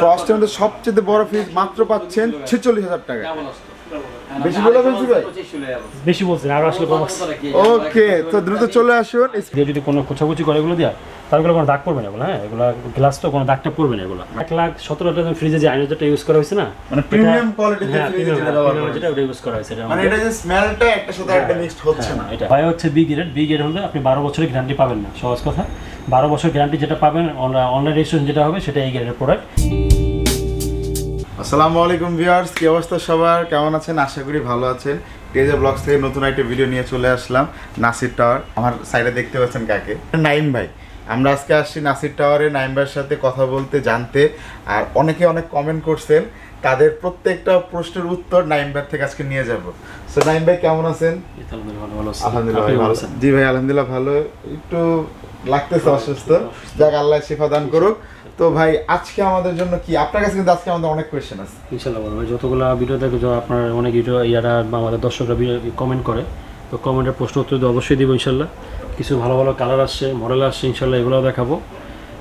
ফ্রস্টের মধ্যে সবচেয়ে বড় ফ্রিজ মাত্র পাচ্ছেন ছেচল্লিশ হাজার টাকা। বেশি বলে ফেলছি ভাই? বেশি বলছেন আরও আসলে কম আছে। ওকে তো দ্রুত চলে আসুন। যদি কোনো কোচাকুচি করে এগুলো দিয়া তাহলে এগুলো কোনো দাগ পড়বে না এগুলো হ্যাঁ? এগুলো গ্লাস তো কোনো দাগটা পড়বে না এগুলো। এক লাখ সতেরো হাজার ফ্রিজে যে আইনোজারটা ইউজ করা হয়েছে না মানে প্রিমিয়াম কোয়ালিটির হ্যাঁ যেটা ওটা ইউজ করা হয়েছে এটা মানে এটা যে স্মেলটা একটা সাথে একটা মিক্সড হচ্ছে না। এটা। ভাই হচ্ছে বি গ্রেড বি গ্রেড হলে আপনি বারো বছরের গ্যারান্টি পাবেন না সহজ কথা। বারো বছর গ্যারান্টি যেটা পাবেন অনলাইন রেজিস্ট্রেশন যেটা হবে সেটা এই গ্রেডের প্রোডাক্ট আসসালামু আলাইকুম ভিউয়ার্স কি অবস্থা সবার? কেমন আছেন? আশা করি ভালো আছেন। টেজে ব্লগস থেকে নতুন একটা ভিডিও নিয়ে চলে আসলাম নাসির টাওয়ার আমার সাইডে দেখতে পাচ্ছেন কাকে? নাইম ভাই। আমরা আজকে আসছি নাসির টাওয়ারে নাইম ভাইয়ের সাথে কথা বলতে জানতে। আর অনেকে অনেক কমেন্ট করছেন তাদের প্রত্যেকটা প্রশ্নের উত্তর নাইম ভাই থেকে আজকে নিয়ে যাব। সো নাইম ভাই কেমন আছেন? আলহামদুলিল্লাহ ভালো আছেন? জি ভাই আলহামদুলিল্লাহ ভালো। একটু লাগতেছে অসুস্থ। যাক আল্লাহ শিফা দান করুক। তো ভাই আজকে আমাদের জন্য কি? আপনার কাছে কিন্তু আজকে আমাদের অনেক কোয়েশ্চেন আছে। ইনশাল্লাহ বলব যতগুলো ভিডিও দেখো আপনার অনেক ভিডিও ইয়ারা আমাদের দর্শকরা কমেন্ট করে তো কমেন্টের প্রশ্ন উত্তর অবশ্যই দিব ইনশাল্লাহ। কিছু ভালো ভালো কালার আসছে মডেল আসছে ইনশাল্লাহ এগুলোও দেখাবো।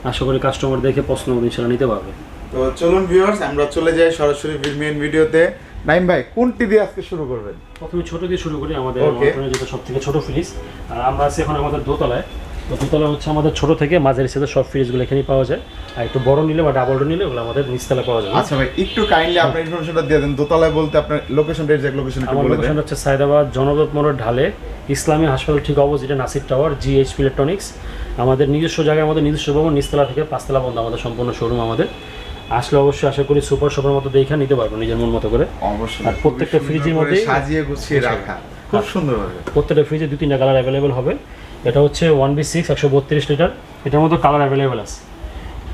আশা করি কাস্টমার দেখে পছন্দ মতো ইনশাল্লাহ নিতে পারবে। তো চলুন ভিউয়ার্স আমরা চলে যাই সরাসরি মেন ভিডিওতে নাইম ভাই কোনটি দিয়ে আজকে শুরু করবেন? প্রথমে ছোট দিয়ে শুরু করি আমাদের যেটা সব থেকে ছোট ফ্রিজ আর আমরা আছি এখন আমাদের দোতলায়। তো দোতলা হচ্ছে আমাদের ছোট থেকে মাঝারি সাথে সব ফ্রিজগুলো এখানেই পাওয়া যায়। আর একটু বড় নিলে বা ডাবল নিলে ওগুলো আমাদের নিচতলা পাওয়া যাবে। আচ্ছা ভাই একটু কাইন্ডলি আপনার ইনফরমেশনটা দিয়ে দেন। দোতলায় বলতে আপনার লোকেশনটা এক্সাক্ট লোকেশন একটু বলে দেন। লোকেশন হচ্ছে সায়দাবাদ জনপদ মোড়ের ঢালে ইসলামী হাসপাতাল ঠিক অপোজিটে নাসির টাওয়ার জিএইচপি ইলেকট্রনিক্স আমাদের নিজস্ব জায়গায় আমাদের নিজস্ব ভবন নিচতলা থেকে পাঁচতলা পর্যন্ত আমাদের সম্পূর্ণ শোরুম আমাদের। আসলে অবশ্যই আশা করি সুপার শপের মতো দেখে নিতে পারব নিজের মন মতো করে। অবশ্যই। আর প্রত্যেকটা ফ্রিজের করে মধ্যেই- সাজিয়ে গুছিয়ে রাখা। খুব সুন্দর ভাবে প্রত্যেকটা ফ্রিজে দু তিনটা কালার অ্যাভেলেবেল হবে। এটা হচ্ছে ওয়ান বি সিক্স একশো বত্রিশ লিটার। এটার মধ্যে কালার অ্যাভেলেবেল আছে।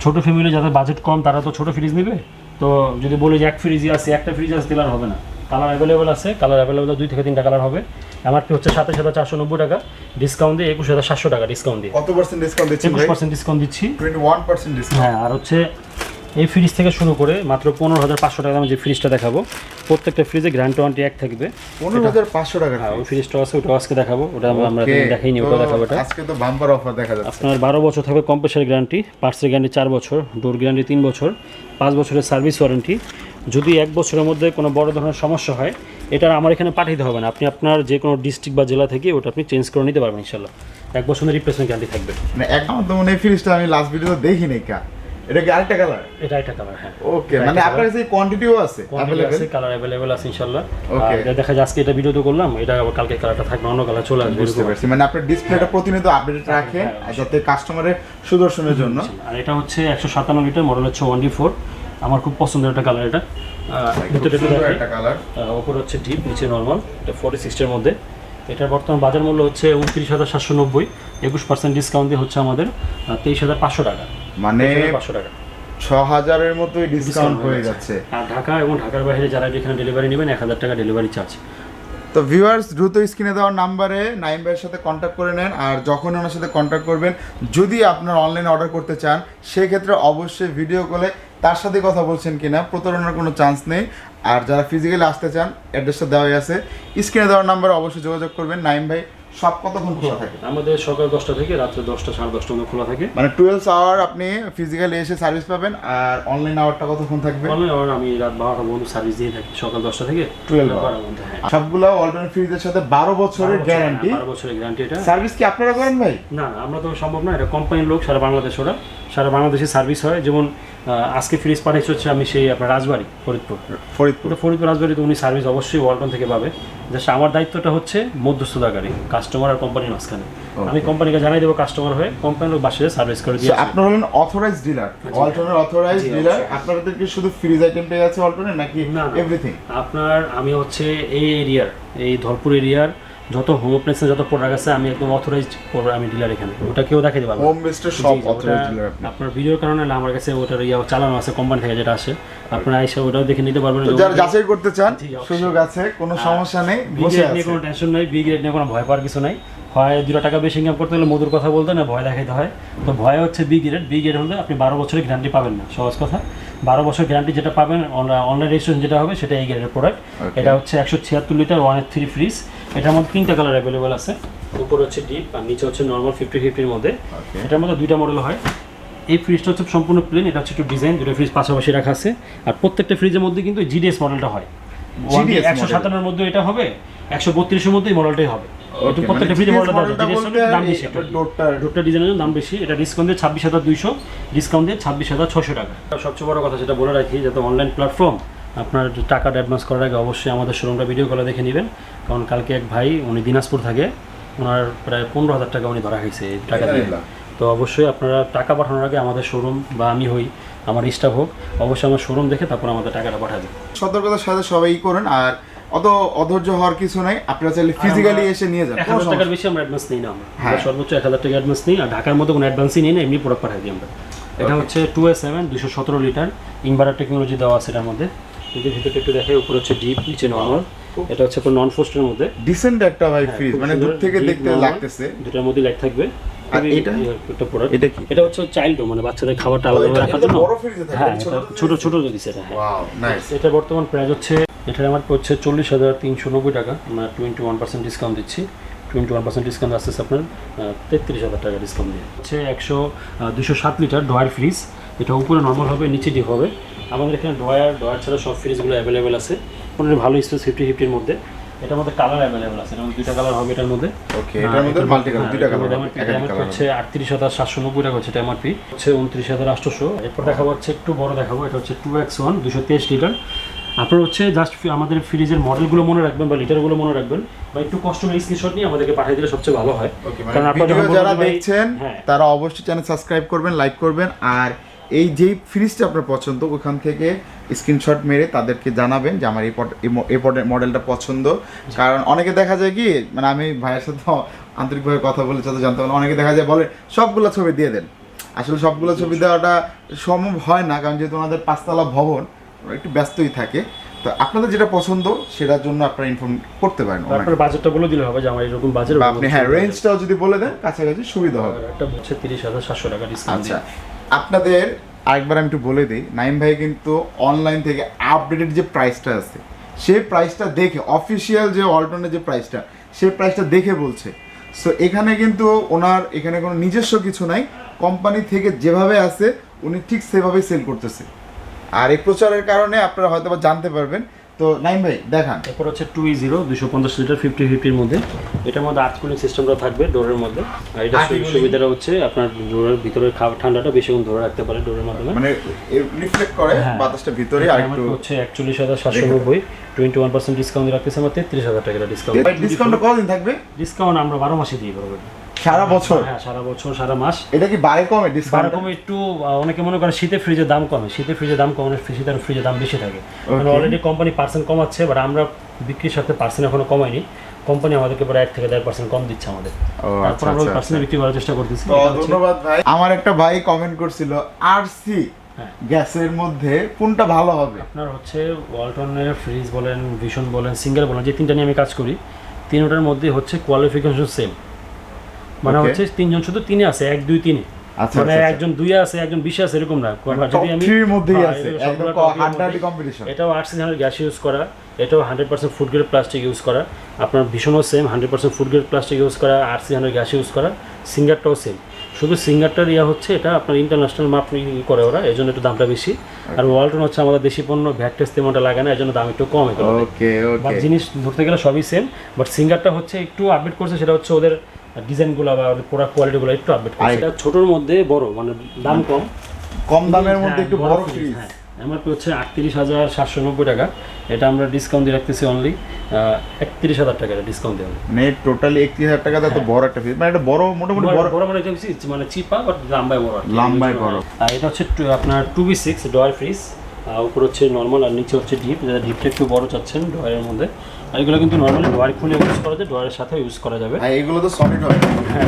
ছোটো ফ্যামিলি যাদের বাজেট কম তারা তো ছোটো ফ্রিজ নেবে। তো যদি বলি যে এক ফ্রিজই আছে একটা ফ্রিজ আছে দিলে আর হবে না। কালার অ্যাভেলেবেল আছে কালার অ্যাভেলেবেল দুই থেকে তিনটা কালার হবে। এমআরপি হচ্ছে সাতাশ হাজার চারশো নব্বই টাকা। ডিসকাউন্ট দিয়ে একুশ হাজার সাতশো টাকা ডিসকাউন্ট দিয়ে। কত পার্সেন্ট ডিসকাউন্ট দিচ্ছেন একুশ পার্সেন্ট ডিসকাউন্ট দিচ্ছি। টোয়েন্টি ওয়ান পার্সেন্ট ডিসকাউন্ট হ্যাঁ আর হচ্ছে এই ফ্রিজ থেকে শুরু করে মাত্র পনেরো হাজার পাঁচশো টাকা দামে যে ফ্রিজটা দেখাবো প্রত্যেকটা ফ্রিজে গ্র্যান্ড ওয়ারেন্টি এক থাকবে। পনেরো হাজার পাঁচশো টাকা হ্যাঁ ওই ফ্রিজটা আছে ওটা আজকে দেখাবো ওটা আমরা দেখাইনি ওটা দেখাবো এটা। আজকে তো বাম্পার অফার দেখা যাচ্ছে। আপনার বারো বছর থাকবে কম্প্রেসার গ্যারান্টি পার্সের গ্যারান্টি চার বছর ডোর গ্যারান্টি তিন বছর পাঁচ বছরের সার্ভিস ওয়ারেন্টি যদি এক বছরের মধ্যে কোনো বড় ধরনের সমস্যা হয় এটা আমার এখানে পাঠাইতে হবে না। আপনি আপনার যে কোনো ডিস্ট্রিক্ট বা জেলা থেকে ওটা আপনি চেঞ্জ করে নিতে পারবেন ইনশাল্লাহ এক বছরের রিপ্লেসমেন্ট গ্যারান্টি থাকবে। মানে এক আমার তো মনে ফ্রিজটা আমি লাস্ট ভিডিওতে দেখিনি কা। এটা কি আরেকটা কালার এটা একটা কালার হ্যাঁ। ওকে মানে আপনার কাছে কোয়ান্টিটিও আছে অ্যাভেলেবেল কালার অ্যাভেলেবেল আছে ইনশাল্লাহ। Okay. আর দেখা যায় আজকে এটা ভিডিও তো করলাম এটা আবার কালকে কালারটা থাকবে অন্য কালার চলে আসবে বুঝতে পারছি। মানে আপনার ডিসপ্লেটা প্রতিনিয়ত আপডেট রাখেন আর যাতে কাস্টমারের সুদর্শনের জন্য। আর এটা হচ্ছে একশো সাতান্ন লিটার মডেল হচ্ছে ওয়ান ডি ফোর আমার খুব পছন্দের একটা কালার এটা। একটু কালার ওপরে হচ্ছে ডিপ নিচে নর্মাল এটা ফোর্টি সিক্সটির মধ্যে। এটার বর্তমান বাজার মূল্য হচ্ছে উনত্রিশ হাজার সাতশো নব্বই। একুশ পার্সেন্ট ডিসকাউন্ট দিয়ে হচ্ছে আমাদের তেইশ হাজার পাঁচশো টাকা। মানে পাঁচশো টাকা। ছ হাজারের মতোই ডিসকাউন্ট হয়ে যাচ্ছে। আর ঢাকা এবং ঢাকার বাইরে যারা এখানে ডেলিভারি নেবেন এক হাজার টাকা ডেলিভারি চার্জ তো ভিউয়ার্স দ্রুত স্ক্রিনে দেওয়ার নাম্বারে নাইম ভাইয়ের সাথে কন্ট্যাক্ট করে নেন আর যখন ওনার সাথে কন্ট্যাক্ট করবেন যদি আপনার অনলাইনে অর্ডার করতে চান সেক্ষেত্রে অবশ্যই ভিডিও কলে তার সাথে কথা বলছেন কিনা প্রতারণার কোনো চান্স নেই। আর যারা ফিজিক্যালি আসতে চান অ্যাড্রেসটা দেওয়াই আছে। স্ক্রিনে দেওয়ার নাম্বারে অবশ্যই যোগাযোগ করবেন। নাইম ভাই সব কতক্ষণ খোলা থাকে? আমাদের সকাল দশটা থেকে রাত্রে দশটা সাড়ে দশটা পর্যন্ত খোলা থাকে। মানে টুয়েলভ আওয়ার আপনি ফিজিক্যালি এসে সার্ভিস পাবেন আর অনলাইন আওয়ারটা কতক্ষণ থাকবে? অনলাইন আওয়ার আমি রাত বারোটা পর্যন্ত সার্ভিস দিয়ে থাকি সকাল দশটা থেকে 12 hour। বারোটার মধ্যে হ্যাঁ। সবগুলো অল্টারনেট ফ্রিজের সাথে বারো বছরের গ্যারান্টি বারো বছরের গ্যারান্টি এটা। সার্ভিস কি আপনারা করেন ভাই? না না আমরা তো সম্ভব না এটা কোম্পানির লোক সারা বাংলাদেশ ওরা। সারা বাংলাদেশে সার্ভিস হয়। যেমন আজকে ফ্রিজ পাঠাইছে হচ্ছে আমি সেই আপনার রাজবাড়ি ফরিদপুর। ফরিদপুর। তো ফরিদপুর রাজবাড়িতে উনি সার্ভিস অবশ্যই ওয়ালটন থেকে পাবে। জাস্ট আমার দায়িত্বটা হচ্ছে মধ্যস্থতাকারী কাস্টমার আর কোম্পানির মাঝখানে। আমি কোম্পানিকে জানাই দেবো কাস্টমার হয়ে কোম্পানির বাসায় সার্ভিস করে দিয়ে আপনার হলেন অথরাইজ ডিলার অল্টনের অথরাইজ ডিলার। আপনাদের কি শুধু ফ্রিজ আইটেম পেয়ে আছে অল্টনের নাকি না। এভরিথিং আপনার আমি হচ্ছে এই এরিয়ার এই ধরপুর এরিয়ার যত হোম অ্যাপ্লায়েন্সের যত প্রোডাক্ট আছে আমি একদম অথরাইজড আমি ডিলার এখানে। ওটা কেউ দেখাতে পারবে হোম বেস্টের সব জি, অথরাইজ ডিলার আপনি। আপনার ভিডিওর কারণে না আমার কাছে ওটার ইয়া চালানো আছে কোম্পানি থেকে যেটা আসে। আপনারা এসে ওটাও দেখে নিতে পারবেন। যারা যাচাই করতে চান সুযোগ আছে কোনো সমস্যা নেই বসে আছে। কোনো টেনশন নাই বি গ্রেড নিয়ে কোনো ভয় পাওয়ার কিছু নাই। হয় দুটো টাকা বেশি ইনকাম করতে হলে মধুর কথা বলতে না ভয় দেখাইতে হয়। তো ভয় হচ্ছে বি গ্রেড বি গ্রেড হলে আপনি বারো বছরের গ্যারান্টি পাবেন না সহজ কথা। বারো বছর গ্যারান্টি যেটা পাবেন অনলাইন রেজিস্ট্রেশন যেটা হবে সেটা এই গ্রেডের প্রোডাক্ট এটা হচ্ছে একশো ছিয়াত্তর লিটার ওয়ান থ্রি ফ্রিজ এটার মধ্যে তিনটা কালার অ্যাভেলেবেল আছে। উপরে হচ্ছে ডিপ আর নিচে হচ্ছে নর্মাল ফিফটি ফিফটির মধ্যে। এটার মধ্যে দুইটা মডেল হয়। এই ফ্রিজটা হচ্ছে সম্পূর্ণ প্লেন এটা হচ্ছে একটু ডিজাইন দুটো ফ্রিজ পাশাপাশি রাখা আছে। আর প্রত্যেকটা ফ্রিজের মধ্যে কিন্তু জিডিএস মডেলটা হয়। একশো? সাতান্নর মধ্যে এটা হবে একশো বত্রিশের মধ্যে এই মডেলটাই হবে। প্রত্যেকটা মানে ফ্রিজের GDS মডেলটা মডেলটা জিডিএস বলতে দাম বেশি ডোরটা ডিজাইনের দাম বেশি। এটা ডিসকাউন্ট দিয়ে ছাব্বিশ হাজার দুইশো ডিসকাউন্ট দিয়ে ছাব্বিশ হাজার ছশো টাকা। সবচেয়ে বড় কথা যেটা বলে রাখি যাতে অনলাইন প্ল্যাটফর্ম আপনার টাকাটা অ্যাডভান্স করার আগে অবশ্যই আমাদের শোরুমটা ভিডিও কলে দেখে নেবেন। কারণ কালকে এক ভাই উনি দিনাজপুর থাকে ওনার প্রায় পনেরো হাজার টাকা উনি ধরা খাইছে টাকা দিয়ে। তো অবশ্যই আপনারা টাকা পাঠানোর আগে আমাদের শোরুম বা আমি হই আমার স্টাফ হোক অবশ্যই আমার শোরুম দেখে তারপর আমাদের টাকাটা পাঠাবে সতর্কতার সাথে সবাই করেন আর অত অধৈর্য হওয়ার কিছু নাই আপনারা চাইলে ফিজিক্যালি এসে নিয়ে যান এক হাজার টাকার বেশি আমরা অ্যাডভান্স নিই না আমরা। হ্যাঁ। আমরা সর্বোচ্চ এক হাজার টাকা অ্যাডভান্স নিই আর ঢাকার মধ্যে কোনো অ্যাডভান্সই নিই না এমনি প্রোডাক্ট পাঠাই দিই আমরা। এটা হচ্ছে টু এ সেভেন দুশো সতেরো লিটার ইনভার্টার টেকনোলজি দেওয়া আছে এটার মধ্যে। যদি ভিতরটা একটু দেখে উপরে হচ্ছে ডিপ নিচে নর্মাল এটা হচ্ছে আপনার নন ফোস্টের মধ্যে। ডিসেন্ট একটা ভাই হ্যাঁ, ফ্রিজ মানে দূর থেকে দেখতে লাগতেছে। দুটার মধ্যে লাইট থাকবে। আর এটা? একটা প্রোডাক্ট এটা কি? এটা হচ্ছে চাইল্ড মানে বাচ্চাদের খাবারটা আলাদা রাখার জন্য। বড় ফ্রিজে থাকে, হ্যাঁ ছোট ছোট হ্যাঁ। ওয়াও নাইস এটা বর্তমান প্রাইস হচ্ছে এটার আমার হচ্ছে চল্লিশ হাজার তিনশো নব্বই টাকা। আমরা টোয়েন্টি ওয়ান পার্সেন্ট ডিসকাউন্ট দিচ্ছি। টোয়েন্টি ওয়ান পার্সেন্ট ডিসকাউন্ট আসতেছে আপনার তেত্রিশ হাজার টাকা ডিসকাউন্ট দিয়ে। হচ্ছে একশো দুশো সাত লিটার ডয়ার ফ্রিজ এটা উপরে নর্মাল হবে নিচে ডিপ হবে। আমাদের এখানে ডয়ার ডয়ার ছাড়া সব ফ্রিজগুলো অ্যাভেলেবেল আছে। মোটামুটি ভালো স্পেস ফিফটি ফিফটির মধ্যে। এটার মধ্যে কালার অ্যাভেলেবেল আছে। মধ্যে দুইটা কালার হবে এটার মধ্যে। ওকে এটার মধ্যে মাল্টি কালার দুইটা কালার হচ্ছে টাকা হচ্ছে এটা এমআরপি হচ্ছে উনত্রিশ হাজার আটশোশো। এরপর দেখাবো হচ্ছে একটু বড় দেখাবো এটা হচ্ছে টু এক্স ওয়ান দুশো তেইশ লিটার আপনার হচ্ছে জাস্ট আমাদের ফ্রিজের মডেলগুলো মনে রাখবেন বা লিটারগুলো মনে রাখবেন বা একটু কষ্ট স্ক্রিনশট নিয়ে আমাদেরকে পাঠিয়ে দিলে সবচেয়ে ভালো হয়। মানে কারণ আপনারা যারা দেখছেন হ্যাঁ। তারা অবশ্যই চ্যানেল সাবস্ক্রাইব করবেন লাইক করবেন আর এই যেই ফ্রিজটা আপনার পছন্দ ওখান থেকে স্ক্রিনশট মেরে তাদেরকে জানাবেন যে আমার এই মডেলটা পছন্দ। কারণ অনেকে দেখা যায় কি মানে আমি ভাইয়ের সাথে আন্তরিকভাবে কথা বলে যাতে জানতে পারলাম অনেকে দেখা যায় বলে সবগুলো ছবি দিয়ে দেন। আসলে সবগুলো ছবি দেওয়াটা সম্ভব হয় না কারণ যেহেতু ওনাদের পাঁচতলা ভবন একটু ব্যস্তই থাকে। তো আপনাদের যেটা পছন্দ সেটার জন্য আপনারা ইনফর্ম করতে পারেন আপনার বাজেটটা বলে দিলে হবে যে আমার এরকম বাজেট আপনি হ্যাঁ রেঞ্জটাও যদি বলে দেন কাছাকাছি সুবিধা হবে। একটা হচ্ছে তিরিশ হাজার সাতশো টাকা ডিসকাউন্ট আচ্ছা। আপনাদের আরেকবার আমি একটু বলে দিই নাইম ভাই কিন্তু অনলাইন থেকে আপডেটেড যে প্রাইসটা আছে, সেই প্রাইসটা দেখে অফিসিয়াল যে অল্টারনেট যে প্রাইসটা সেই প্রাইসটা দেখে বলছে। সো এখানে কিন্তু ওনার এখানে কোনো নিজস্ব কিছু নাই কোম্পানি থেকে যেভাবে আছে, উনি ঠিক সেভাবেই সেল করতেছে। আর এই প্রচারের কারণে আপনারা হয়তো জানতে পারবেন তো নাইম ভাই দেখান। এরপর হচ্ছে টু জিরো দুশো পঞ্চাশ লিটার ফিফটি ফিফটির মধ্যে। এটার মধ্যে আর্থ কুলিং সিস্টেমটা থাকবে ডোরের মধ্যে। আর এটা সুবিধাটা হচ্ছে আপনার ডোরের ভিতরে ঠান্ডাটা বেশিক্ষণ ধরে রাখতে পারে ডোরের মাধ্যমে। মানে রিফ্লেক্ট করে হ্যাঁ। বাতাসটা ভিতরে আর একটু হচ্ছে একচল্লিশ হাজার সাতশো নব্বই। টোয়েন্টি ওয়ান পার্সেন্ট ডিসকাউন্ট রাখতেছে আমার তেত্রিশ হাজার টাকা ডিসকাউন্ট ডিসকাউন্ট কতদিন থাকবে? ডিসকাউন্ট আমরা বারো মাসে দিই বলব সারা বছর? হ্যাঁ সারা বছর সারা মাস। এটা কি বাড়ে কমে ডিসকাউন্ট বারকম একটু অনেকে মনে করে শীতে ফ্রিজের দাম কমে। শীতে ফ্রিজের দাম কমে শীতের ফ্রিজের দাম বেশি থাকে। মানে অলরেডি কোম্পানি পার্সেন্ট কমাচ্ছে বাট আমরা বিক্রির সাথে পার্সেন্ট এখনও কমাইনি। কোম্পানি আমাদেরকে প্রায় এক থেকে দেড় পার্সেন্ট কম দিচ্ছে আমাদের। তারপর আচ্ছা আমরা আচ্ছা পার্সেন্ট বিক্রি করার চেষ্টা করতেছি। ধন্যবাদ ভাই। আমার একটা ভাই কমেন্ট করছিল আরসি হ্যাঁ। গ্যাসের মধ্যে কোনটা ভালো হবে? আপনার হচ্ছে ওয়ালটনের ফ্রিজ বলেন ভীষণ বলেন সিঙ্গেল বলেন যে তিনটা নিয়ে আমি কাজ করি তিনটার মধ্যে হচ্ছে কোয়ালিফিকেশন সেম মানে হচ্ছে তিনজন শুধু তিনে আছে এক দুই তিনে। আচ্ছা মানে আচ্ছা, একজন দুই আছে একজন বিশে আছে এরকম না। মানে যদি আমি মধ্যেই হ্যাঁ, আছে, একদম। এটাও গ্যাস ইউজ করা এটাও hundred percent food grade plastic use করা। আপনার ভীষণও same hundred percent food grade plastic use করা আরসি হান্ড্রেড গ্যাস ইউজ করা সিঙ্গারটাও সেম শুধু সিঙ্গারটার ইয়া হচ্ছে এটা আপনার ইন্টারন্যাশনাল মাপ করে ওরা এই জন্য একটু দামটা বেশি। আর ওয়ালটন হচ্ছে আমাদের দেশি পণ্য ভ্যাট টেস্ট তেমনটা লাগে না এই জন্য দাম একটু কম বাট জিনিস ধরতে গেলে সবই সেম বাট সিঙ্গারটা হচ্ছে একটু আপডেট করছে সেটা হচ্ছে ওদের ডিজাইনগুলো বা প্রোডাক্ট কোয়ালিটিগুলো একটু আপডেট করছে। এটা ছোটোর মধ্যে বড় মানে দাম কম। কম দামের মধ্যে হ্যাঁ, একটু বড় ফ্রিজ হ্যাঁ। এমআরপি হচ্ছে আটত্রিশ হাজার সাতশো নব্বই টাকা। এটা আমরা ডিসকাউন্ট দিয়ে রাখতেছি অনলি একত্রিশ হাজার টাকা ডিসকাউন্ট দেওয়া মানে টোটালি একত্রিশ হাজার টাকা তো বড় একটা ফ্রিজ মানে এটা বড় মোটামুটি বড় বড় মানে মানে চিপা বাট লাম্বাই বড় আর লাম্বায় বড়। আর এটা হচ্ছে আপনার two B six door fridge. উপর হচ্ছে নর্মাল আর নিচে হচ্ছে ডিপ যারা ডিপটা একটু বড় চাচ্ছেন ডয়ারের মধ্যে। আর এগুলো কিন্তু নর্মালি ডোয়ার খুলে ইউজ করা যায় ডোয়ারের সাথে ইউজ করা যাবে। আর এগুলো তো সলিড হয়। হ্যাঁ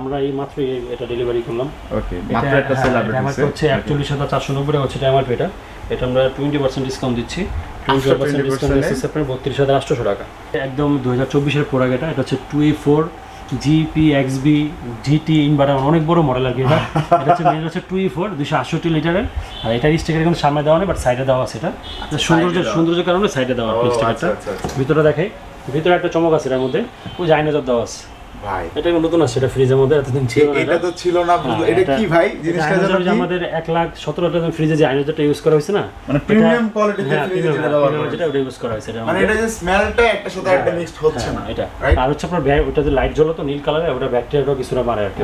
আমরা এই মাত্র এটা ডেলিভারি করলাম। ওকে মাত্র একটা সেল হ্যাঁ, আপডেট আমার হচ্ছে হচ্ছে একচল্লিশ হাজার চারশো নব্বই টাকা হচ্ছে এটা আমার পেটা এটা আমরা টোয়েন্টি পার্সেন্ট ডিসকাউন্ট দিচ্ছি। টোয়েন্টি পার্সেন্ট 20% ডিসকাউন্ট দিচ্ছি আপনার বত্রিশ হাজার আটশোশো টাকা। একদম দু হাজার চব্বিশের প্রোডাক্ট এটা। এটা হচ্ছে two E four GP XB DT inverter অনেক বড় মডেল আর কি এটা। এটা হচ্ছে মেন হচ্ছে টু ই ফোর দুশো আটষট্টি লিটারের আর এটার স্টিকার কিন্তু সামনে দেওয়া নেই বাট সাইডে দেওয়া আছে এটা। সৌন্দর্য দেওয়া। সৌন্দর্যের কারণে সাইডে দেওয়া স্টিকারটা আচ্ছা, আচ্ছা, আচ্ছা। ভিতরে দেখে ভিতরে একটা চমক আছে এটার মধ্যে। ওই জাইনাজার দেওয়া আছে। ভাই। এটা নতুন আছে এটা ফ্রিজের মধ্যে এতদিন ছিল না এটা তো ছিল না হ্যাঁ, এটা কি ভাই? জিনিসটা যেন কি? আমাদের এক লাখ সতেরো হাজার ফ্রিজে যে আইনোজেরটা ইউজ করা হয়েছে না মানে প্রিমিয়াম কোয়ালিটিতে হ্যাঁ, ফ্রিজ যেটা ব্যবহার করে যেটা ওটা ইউজ করা হয়েছে মানে এটা যে স্মেলটা একটা সাথে একটা মিক্সড হচ্ছে হ্যাঁ, না এটা। আর হচ্ছে আপনার ব্যাগ ওটাতে লাইট জ্বলো তো নীল কালারে ওটা ব্যাকটেরিয়াটাও কিছুটা বাড়ে আর কি।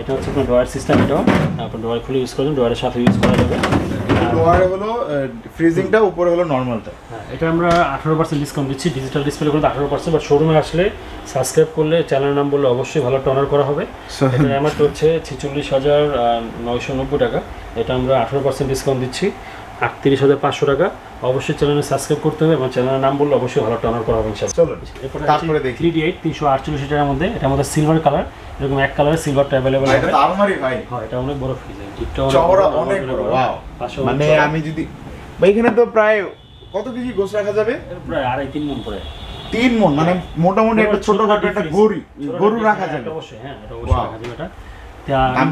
এটা হচ্ছে আপনার ড্রয়ার সিস্টেম এটাও। আপনার ড্রয়ার খুলে ইউজ করবেন ড্রয়ারের সাথে ইউজ করা যাবে। লোয়ারে হলো ফ্রিজিংটা উপরে হলো নর্মালটা হ্যাঁ, এটা আমরা আঠারো পার্সেন্ট ডিসকাউন্ট দিচ্ছি। ডিজিটাল ডিসপ্লে করতে আঠারো পার্সেন্ট বা শোরুমে আসলে সাবস্ক্রাইব করলে চ্যানেলের নাম বললে অবশ্যই ভালো টনার করা হবে। এটা আমার হচ্ছে ছেচল্লিশ হাজার নয়শো নব্বই টাকা। এটা আমরা আঠারো পার্সেন্ট ডিসকাউন্ট দিচ্ছি। আটত্রিশ হাজার পাঁচশো টাকা। অবশ্যই চ্যানেলে সাবস্ক্রাইব করতে হবে এবং চ্যানেলের নাম বললে অবশ্যই ভালো একটা করা হবে। চলো তারপরে দেখি। থ্রি ডি এইট তিনশো আটচল্লিশ লিটারের মধ্যে। এটা আমাদের সিলভার কালার এরকম এক কালারের সিলভারটা অ্যাভেলেবেল ভাই, হবে। আলমারি ভাই। হ্যাঁ এটা অনেক বড় ফ্রিজ অনেক বড় ওয়াও মানে আমি যদি ভাই এখানে তো প্রায় কত কেজি গোস রাখা যাবে? প্রায় আড়াই তিন মন করে। তিন মন মানে মোটামুটি একটা ছোটখাটো একটা গরু গরু রাখা যাবে। অবশ্যই হ্যাঁ এটা অবশ্যই. রাখা যাবে এটা।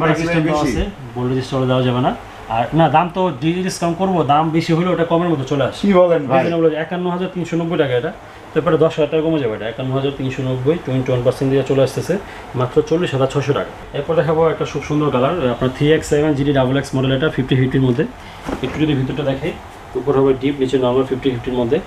ভাই বেশি? বোল্ড রেজিস্টারে দেওয়া যাবে না। আর না দাম তো ডিজি ডিসকাউন্ট করব দাম বেশি হলে ওটা কমের মতো চলে আসে। কি বলেন ভাই? একান্ন হাজার তিনশো নব্বই টাকা এটা। তারপরে দশ হাজার টাকা কমে যাবে এটা। একান্ন হাজার তিনশো নব্বই টোয়েন্টি ওয়ান পার্সেন্ট দিয়ে চলে আসতেছে। মাত্র চল্লিশ হাজার ছশো টাকা। এরপর দেখাবো একটা খুব সুন্দর কালার আপনার three X seven GD double X model এটা ফিফটি ফিফটির মধ্যে। একটু যদি ভিতরটা দেখে উপর হবে ডিপ নিচে নর্মাল ফিফটি ফিফটির মধ্যে।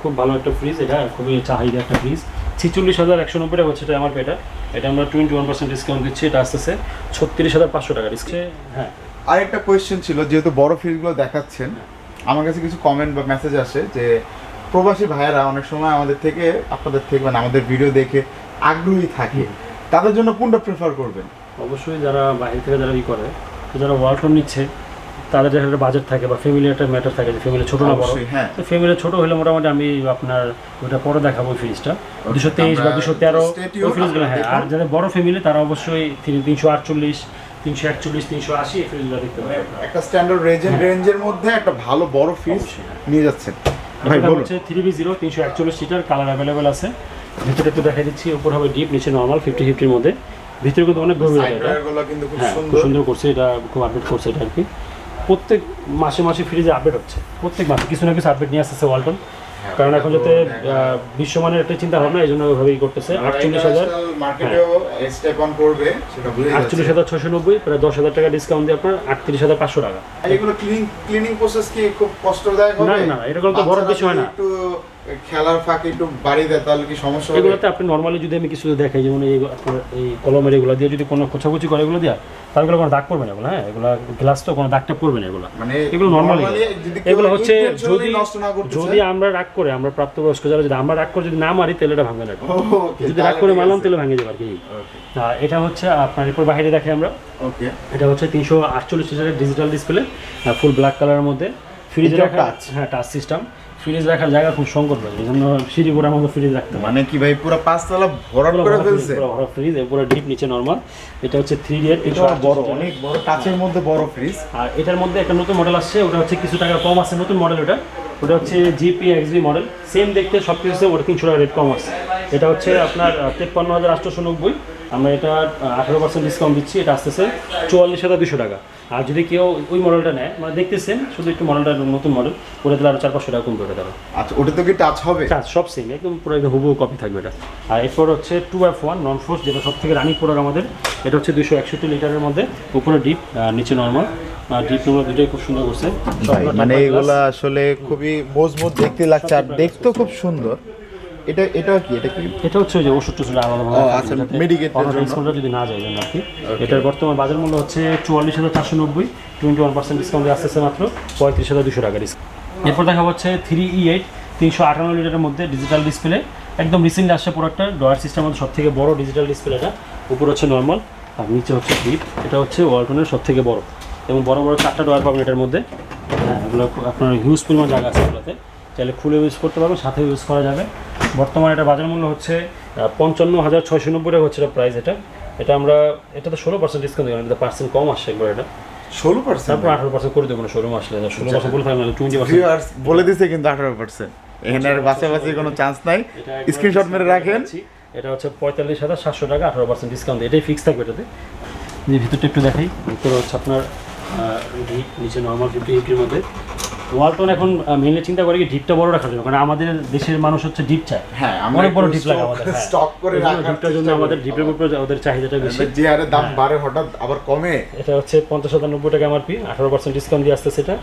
খুব ভালো একটা ফ্রিজ এটা খুবই চাহিদা একটা ফ্রিজ ছিচল্লিশ হাজার একশো নব্বই টাকা হচ্ছে এটা আমার এটা। এটা আমরা টোয়েন্টি ওয়ান পার্সেন্ট ডিসকাউন্ট দিচ্ছি এটা আসতেছে ছত্রিশ হাজার পাঁচশো টাকা। ডিসকে হ্যাঁ। আরেকটা কোয়েশ্চেন ছিল যেহেতু বড় ফ্রিজগুলো দেখাচ্ছেন আমার কাছে কিছু কমেন্ট বা মেসেজ আসে যে প্রবাসী ভাইয়েরা অনেক সময় আমাদের থেকে আপনাদের থেকে মানে আমাদের ভিডিও দেখে আগ্রহী থাকে। তাদের জন্য কোনটা প্রেফার করবেন? অবশ্যই যারা বাইরে থেকে যারা ই করে তো যারা ওয়ার্ল্ড নিচ্ছে তাদের যারা একটা বাজেট থাকে বা ফ্যামিলি একটা ম্যাটার থাকে যে ফ্যামিলি ছোটো না বড় হ্যাঁ। তো ফ্যামিলি ছোটো হলে মোটামুটি আমি আপনার ওটা পরে দেখাবো ওই ফ্রিজটা দুশো তেইশ বা দুশো তেরো ওই ফ্রিজগুলো হ্যাঁ। আর যাদের বড় ফ্যামিলি তারা অবশ্যই তিন- তিনশো আটচল্লিশ তিনশো একচল্লিশ তিনশো আশি এই ফ্রিজগুলো দেখতে পাবে একটা স্ট্যান্ডার্ড রেঞ্জের রেঞ্জের মধ্যে একটা ভালো বড় ফ্রিজ হ্যাঁ। নিয়ে যাচ্ছেন। ভাই বলুন। হচ্ছে থ্রি বি জিরো তিনশো একচল্লিশ সিটার কালার অ্যাভেলেবেল আছে। ভিতরে একটু দেখা দিচ্ছি উপর হবে ডিপ নিচে নর্মাল ফিফটি ফিফটির মধ্যে। ভিতরে কিন্তু অনেক গভীর কিন্তু খুব হ্যাঁ সুন্দর। সুন্দর করছে এটা খুব আপডেট করছে এটা আর কি। প্রত্যেক মাসে মাসে ফ্রিজে আপডেট হচ্ছে। প্রত্যেক মাসে কিছু না কিছু আপডেট নিয়ে আসতেছে ওয়ালটন কারণ এখন যাতে বিশ্বমানের একটা চিন্তা ভাবনা এই জন্য ওইভাবেই করতেছে। আটচল্লিশ হাজার। বুঝে আটচল্লিশ হাজার ছশো নব্বই প্রায় দশ হাজার টাকা ডিসকাউন্ট দিয়ে আপনার আটত্রিশ হাজার পাঁচশো টাকা। এগুলো ক্লিনিং ক্লিনিং প্রসেস কি খুব কষ্টদায়ক না, না, এরকম তো বড় কিছু হয় না। খেলার ফাঁকে একটু বাড়ি দেয় তাহলে কি সমস্যা হবে? এগুলোতে আপনি নর্মালি যদি আমি কিছু দেখাই যেমন এই এই কলমের এগুলো দিয়ে যদি কোনো কোচাকুচি করে এগুলো তাহলে এগুলো কোনো দাগ পড়বে না এগুলো হ্যাঁ? এগুলো গ্লাস তো কোনো দাগটা পড়বে না এগুলো। মানে এগুলো যদি এগুলো হচ্ছে যদি যদি আমরা রাগ করে আমরা প্রাপ্তবয়স্ক যারা যদি আমরা রাগ করে যদি না মারি তাহলে এটা ভাঙবে না যদি রাগ করে মারলাম তাহলে ভেঙে যাবে আর কি। এটা হচ্ছে আপনার এরপর বাইরে দেখে আমরা। ওকে এটা হচ্ছে তিনশো আটচল্লিশ ডিজিটাল ডিসপ্লে ফুল ব্ল্যাক কালারের মধ্যে। ফ্রিজ রাখার হ্যাঁ টাচ সিস্টেম ফ্রিজ রাখার জায়গা খুব সংকট হয় এই জন্য সিঁড়ি গোড়ার মতো ফ্রিজ রাখতে মানে কি ভাই পুরো পাঁচতলা ভরাট করে ফেলছে? ফ্রিজ পুরো ডিপ নিচে নরমাল এটা হচ্ছে থ্রি ডি এটা বড়। অনেক বড় কাচের মধ্যে বড় ফ্রিজ আর এটার মধ্যে একটা নতুন মডেল আসছে ওটা হচ্ছে কিছু টাকা কম আছে নতুন মডেল ওটা। ওটা হচ্ছে জিপি এক্সবি মডেল সেম দেখতে সব কিছু ওটা তিনশো টাকা রেট কম আছে। এটা হচ্ছে আপনার তেপ্পান্ন হাজার আটশোশো নব্বই। আমরা এটা আঠারো পার্সেন্ট ডিসকাউন্ট দিচ্ছি এটা আসতেছে চুয়াল্লিশ হাজার দুশো টাকা। আর যদি কেউ ওই মডেলটা নেয় মানে দেখতেছেন শুধু একটু মডেলটা নতুন মডেল ওটা দিলে আরও চার পাঁচশো টাকা কমবে ওটা দাঁড়া আচ্ছা ওটা তো কি টাচ হবে? টাচ সব সেম একদম পুরো একদম হুবহু কপি থাকবে এটা। আর এরপর হচ্ছে two F one non frost যেটা সব থেকে রানিং প্রোডাক্ট আমাদের এটা হচ্ছে দুশো একষট্টি লিটারের মধ্যে উপরে ডিপ নিচে নর্মাল ডিপ নম্বর দুটোই খুব সুন্দর করছে। মানে এগুলা আসলে খুবই মজবুত দেখতে লাগছে। আর দেখতেও খুব সুন্দর। এটা এটা কি? এটা কি? এটা হচ্ছে যে ওষুধ টষুধ আলাদা ও, আচ্ছা, জন্য। ডিসকাউন্টটা যদি না যায় জন্য আর কি। এটার বর্তমান বাজার মূল্য হচ্ছে চুয়াল্লিশ হাজার চারশো নব্বই টোয়েন্টি ওয়ান পার্সেন্ট ডিসকাউন্ট আসতেছে মাত্র পঁয়ত্রিশ হাজার দুশো টাকা ডিসকাউন্ট এরপর দেখা হচ্ছে থ্রি ই এইট তিনশো আটান্ন লিটারের মধ্যে ডিজিটাল ডিসপ্লে একদম রিসেন্ট আসছে প্রোডাক্টটা ডয়ার সিস্টেম মধ্যে সব থেকে বড় ডিজিটাল ডিসপ্লেটা উপর হচ্ছে নর্মাল আর নিচে হচ্ছে ডিপ এটা হচ্ছে ওয়ালটনের সব থেকে বড়। এবং বড় বড় চারটা ডয়ার পাবেন এটার মধ্যে। হ্যাঁ এগুলো আপনার হিউজ পরিমাণ জায়গা আছে এগুলোতে। চাইলে খুলে ইউজ করতে পারবেন সাথে ইউজ করা যাবে। বর্তমানে এটা বাজার মূল্য হচ্ছে পঞ্চান্ন হাজার ছয়শো নব্বই টাকা হচ্ছে এটা প্রাইস এটা। এটা আমরা এটা তো ষোলো পার্সেন্ট ডিসকাউন্ট দেবেন এটা পার্সেন্ট কম আসছে একবার এটা। ষোলো পার্সেন্ট তারপর আঠারো পার্সেন্ট করে দেবো শোরুম আসলে ষোলো পার্সেন্ট বলে থাকলে টোয়েন্টি পার্সেন্ট বলে দিছে কিন্তু আঠারো পার্সেন্ট এখানে আর বাছাবাছি কোনো চান্স নাই। স্ক্রিনশট মেরে রাখেন। এটা হচ্ছে পঁয়তাল্লিশ হাজার সাতশো টাকা আঠারো পার্সেন্ট ডিসকাউন্ট এটাই ফিক্স থাকবে এটাতে। যে ভিতরটা একটু দেখাই। ভিতরে হচ্ছে আপনার নিচে নর্মাল ফিফটি এইটির মধ্যে। ওয়ালটন এখন মেনলি চিন্তা করে কি ডিপটা বড় রাখার জন্য কারণ আমাদের দেশের মানুষ হচ্ছে ডিপ চায়। হ্যাঁ অনেক বড় ডিপ লাগে আমাদের হ্যাঁ। stock করে রাখার ডিপটার জন্য আমাদের ডিপের উপর ওদের চাহিদাটা বেশি। যে হারে দাম হ্যাঁ। বাড়ে হঠাৎ আবার কমে। এটা হচ্ছে পঞ্চাশ হাজার নব্বই টাকা এমআরপি আঠারো পার্সেন্ট ডিসকাউন্ট দিয়ে আসছে সেটা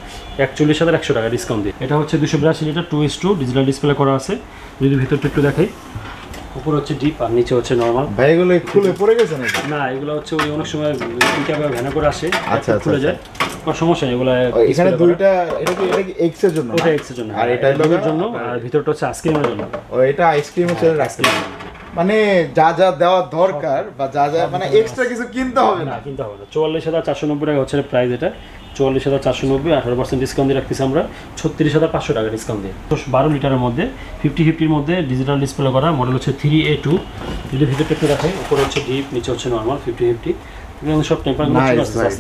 একচল্লিশ হাজার একশো টাকা ডিসকাউন্ট দিয়ে। এটা হচ্ছে দুশো বিরাশি লিটার টু ইস টু ডিজিটাল ডিসপ্লে করা আছে। যদি ভিতরটা একটু দেখাই। উপরে হচ্ছে ডিপ আর নিচে হচ্ছে নর্মাল ভাই এগুলো খুলে পড়ে গেছে নাকি? না এগুলো হচ্ছে ওই অনেক সময় ভ্যানে করে আসে আচ্ছা, খুলে আচ্ছা, যায়। কোনো সমস্যা নেই এগুলো এখানে দুইটা এটা কি এটা কি এক্সের জন্য? ওটা এক্সের জন্য আর এটা এর জন্য আর ভিতরটা হচ্ছে আইসক্রিমের জন্য। ও এটা আইসক্রিম হচ্ছে রাখতে মানে যা যা দেওয়া দরকার বা যা যা মানে এক্সট্রা কিছু কিনতে হবে না। না কিনতে হবে না। চুয়াল্লিশ হাজার চারশো নব্বই টাকা হচ্ছে প্রাইস এটা। চুয়াল্লিশ হাজার চারশো নব্বই আঠারো পার্সেন্ট ডিসকাউন্ট দিয়ে রাখতেছি আমরা। ছত্রিশ হাজার পাঁচশো টাকা ডিসকাউন্ট দিয়ে। তো বারো লিটারের মধ্যে ফিফটি ফিফটির মধ্যে ডিজিটাল ডিসপ্লে করা মডেল হচ্ছে থ্রি এ টু যদি ভিতরটা একটু দেখাই উপরে হচ্ছে ডিপ নিচে হচ্ছে নর্মাল ফিফটি ফিফটি সব টেম্পার